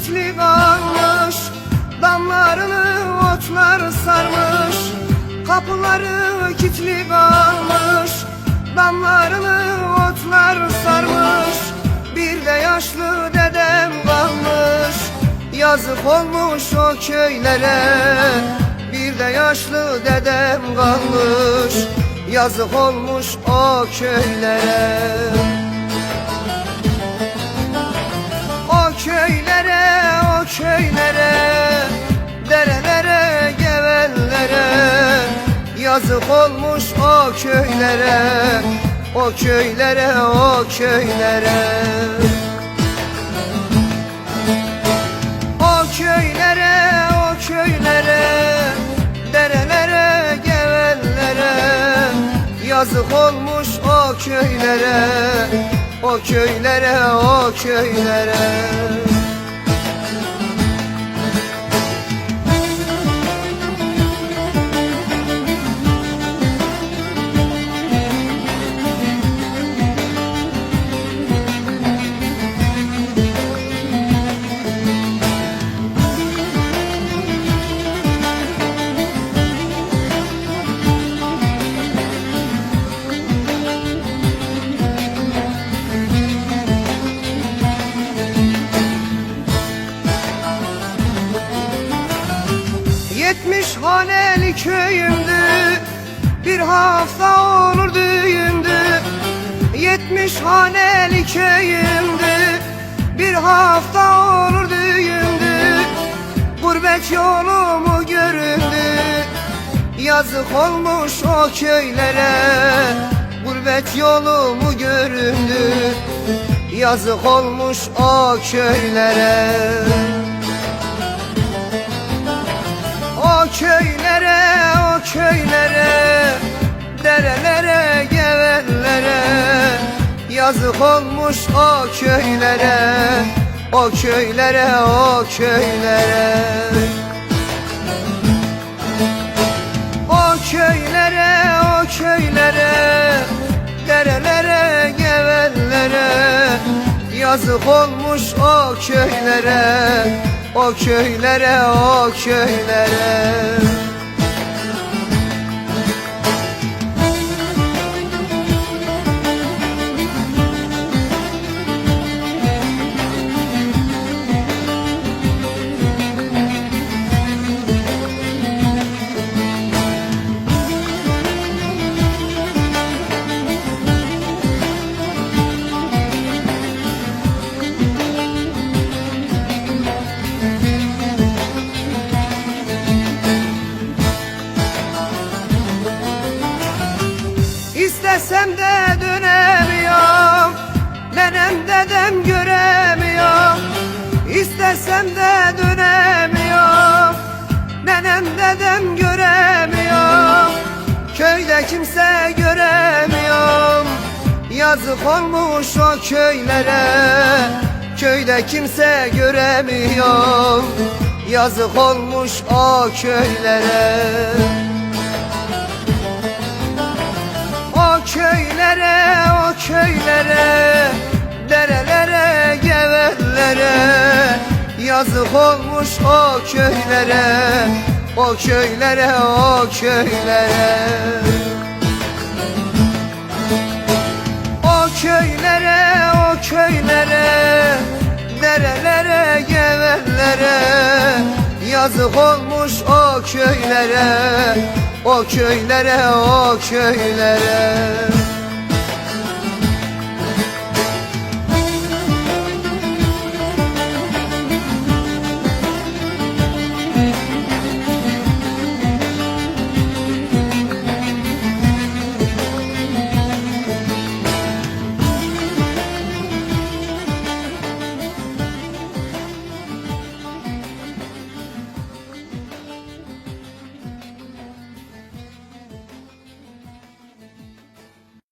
kitli kalmış Damlarını otlar sarmış Kapıları kitli kalmış Damlarını otlar sarmış. Bir de yaşlı dedem kalmış Yazık olmuş o köylere. Bir de yaşlı dedem kalmış Yazık olmuş o köylere Yazık olmuş o köylere O köylere, o köylere. O köylere, o köylere Derelere, gevellere Yazık olmuş o köylere O köylere, o köylere haneli köyümdü. Bir hafta olur düğündü. Yetmiş haneli köyümdü. Bir hafta olur düğündü. Gurbet yolumu göründü? Yazık olmuş o köylere. Gurbet yolumu göründü? Yazık olmuş o köylere köylere, Derelere, gevellere Yazık olmuş o köylere O köylere, o köylere. O köylere, o köylere Derelere, gevellere Yazık olmuş o köylere O köylere, o köylere İstesem de dönemiyorum Nenem dedem göremiyorum İstesem de dönemiyorum Nenem dedem göremiyorum Köyde kimse göremiyorum Yazık olmuş o köylere. Köyde kimse göremiyorum Yazık olmuş o köylere köylere, o köylere Derelere, gevellere Yazık olmuş o köylere O köylere, o köylere. O köylere, o köylere Derelere, gevellere Yazık olmuş o köylere O köylere, o köylere